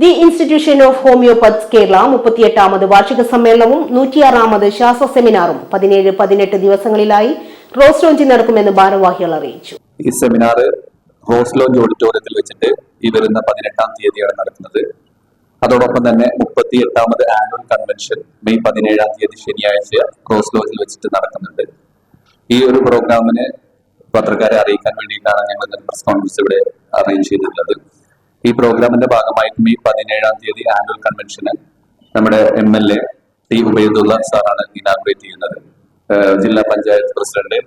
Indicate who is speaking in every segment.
Speaker 1: The institution of homoeopaths Kerala മുപ്പത്തിയെട്ടാമത് വാർഷിക സമ്മേളനവും നൂറ്റിയാറാമത് ശാസ്ത്ര സെമിനാറും പതിനേഴ് പതിനെട്ട് ദിവസങ്ങളിലായി റോസ് ലോഞ്ചിൽ നടക്കുമെന്ന് ഭാരവാഹികൾ അറിയിച്ചു.
Speaker 2: ഈ സെമിനാർ റോസ് ലോഞ്ച് ഓഡിറ്റോറിയത്തിൽ വെച്ചിട്ട് ഈ വരുന്ന പതിനെട്ടാം തീയതിയാണ് നടക്കുന്നത്. അതോടൊപ്പം തന്നെ മുപ്പത്തി എട്ടാമത് ആനുവൽ കൺവെൻഷൻ മെയ് പതിനേഴാം തീയതി ശനിയാഴ്ച റോസ് ലോഞ്ചിൽ വെച്ചിട്ട് നടക്കുന്നുണ്ട്. ഈ ഒരു പ്രോഗ്രാമിന് പത്രക്കാരെ അറിയിക്കാൻ വേണ്ടിയിട്ടാണ് ഞങ്ങൾ പ്രസ് കോൺഫറൻസ് ഇവിടെ അറേഞ്ച് ചെയ്തിട്ടുള്ളത്. ഈ പ്രോഗ്രാമിന്റെ ഭാഗമായിട്ട് മെയ് പതിനേഴാം തീയതി ആനുവൽ കൺവെൻഷന് നമ്മുടെ M L A T Ubaidulla സാറാണ് ഇനാഗ്രേറ്റ് ചെയ്യുന്നത്. ജില്ലാ പഞ്ചായത്ത് പ്രസിഡന്റ്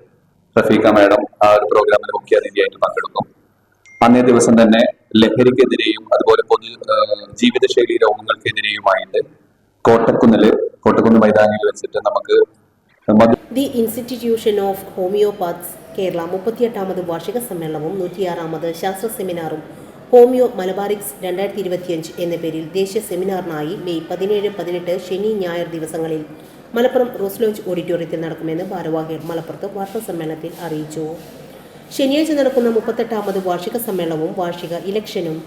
Speaker 2: റഫീഖ മാഡം ആ ഒരു പ്രോഗ്രാമിൽ മുഖ്യ അതിഥിയായിട്ട് പങ്കെടുക്കും. അന്നേ ദിവസം തന്നെ ലഹരിക്കെതിരെയും അതുപോലെ പൊതു ജീവിതശൈലി രോഗങ്ങൾക്കെതിരെയുമായിട്ട് കോട്ടക്കുന്നിൽ കോട്ടക്കുന്ന് മൈതാനിയിൽ വെച്ചിട്ട് നമുക്ക്
Speaker 1: the institution of homoeopaths Kerala മുപ്പത്തിയെട്ടാമത് വാർഷിക സമ്മേളനവും നൂറ്റിയാറാമത് ശാസ്ത്ര സെമിനാറും ഹോമിയോ മലബാറിക്സ് രണ്ടായിരത്തി ഇരുപത്തിയഞ്ച് എന്ന പേരിൽ ദേശീയ സെമിനാറിനായി മെയ് പതിനേഴ് പതിനെട്ട് ശനി ഞായർ ദിവസങ്ങളിൽ മലപ്പുറം റോസ്ലോഞ്ച് ഓഡിറ്റോറിയത്തിൽ നടക്കുമെന്ന് ഭാരവാഹികൾ മലപ്പുറത്ത് വാർത്താ സമ്മേളനത്തിൽ അറിയിച്ചു. ശനിയാഴ്ച നടക്കുന്ന മുപ്പത്തെട്ടാമത് വാർഷിക സമ്മേളനവും വാർഷിക ഇലക്ഷനും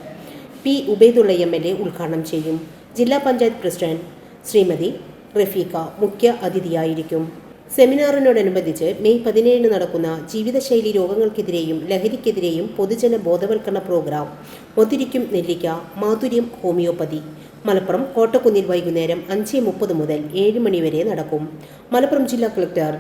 Speaker 1: P Ubaidulla M L A ഉദ്ഘാടനം ചെയ്യും. ജില്ലാ പഞ്ചായത്ത് പ്രസിഡന്റ് ശ്രീമതി റഫീഖ മുഖ്യ അതിഥിയായിരിക്കും. സെമിനാറിനോടനുബന്ധിച്ച് മെയ് പതിനേഴിന് നടക്കുന്ന ജീവിതശൈലി രോഗങ്ങൾക്കെതിരെയും ലഹരിക്കെതിരെയും പൊതുജന ബോധവൽക്കരണ പ്രോഗ്രാം ഒത്തിരിക്കും നെല്ലിക്ക മാധുര്യം ഹോമിയോപ്പതി. മലപ്പുറം കോട്ടക്കുന്നിൽ വൈകുന്നേരം അഞ്ച് മുപ്പത് മുതൽ ഏഴ് മണിവരെ നടക്കും. മലപ്പുറം ജില്ലാ കളക്ടർ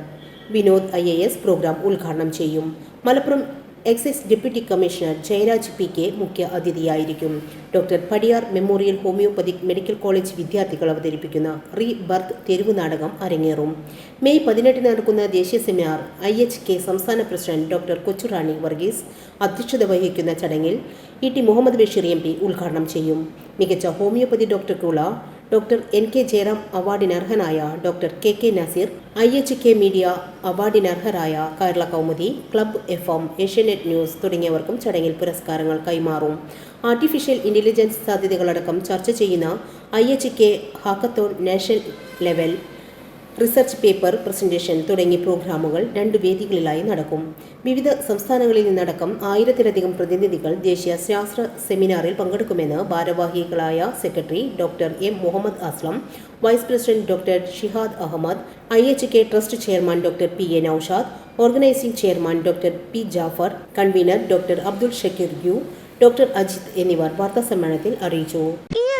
Speaker 1: വിനോദ് ഐ പ്രോഗ്രാം ഉദ്ഘാടനം ചെയ്യും. Malappuram excise deputy commissioner Jayaraj P K മുഖ്യ അതിഥിയായിരിക്കും. Doctor Padiyar memorial homoeopathic medical college വിദ്യാർത്ഥികൾ അവതരിപ്പിക്കുന്ന റീ ബർത്ത് തെരുവ് നാടകം അരങ്ങേറും. മെയ് പതിനെട്ടിന് നടക്കുന്ന ദേശീയ സെമിനാർ ഐ എച്ച് കെ സംസ്ഥാന പ്രസിഡന്റ് ഡോക്ടർ കൊച്ചുറാണി വർഗീസ് അധ്യക്ഷത വഹിക്കുന്ന ചടങ്ങിൽ E T Muhammad Basheer M P ഉദ്ഘാടനം ചെയ്യും. മികച്ച ഹോമിയോപ്പതി ഡോക്ടർക്കുള്ള doctor N K Jayaram അവാർഡിനർഹനായ doctor K K Nazeer I H K media അവാർഡിനർഹരായ Kerala Kaumudi club F M Asianet news തുടങ്ങിയവർക്കും ചടങ്ങിൽ പുരസ്കാരങ്ങൾ കൈമാറും. ആർട്ടിഫിഷ്യൽ ഇന്റലിജൻസ് സാധ്യതകളടക്കം ചർച്ച ചെയ്യുന്ന I H K hackathon national level research paper presentation തുടങ്ങിയ പ്രോഗ്രാമുകൾ രണ്ട് വേദികളിലായി നടക്കും. വിവിധ സംസ്ഥാനങ്ങളിൽ നിന്നടക്കം ആയിരത്തിലധികം പ്രതിനിധികൾ ദേശീയ ശാസ്ത്ര സെമിനാറിൽ പങ്കെടുക്കുമെന്ന് ഭാരവാഹികളായ secretary doctor M Muhammad Aslam vice president doctor Shihad Ahammad I H K trust chairman doctor P A Naushad organising chairman doctor P Jafar convener doctor Abdul Shakeer U doctor Ajith എന്നിവർ വാർത്താസമ്മേളനത്തിൽ അറിയിച്ചു.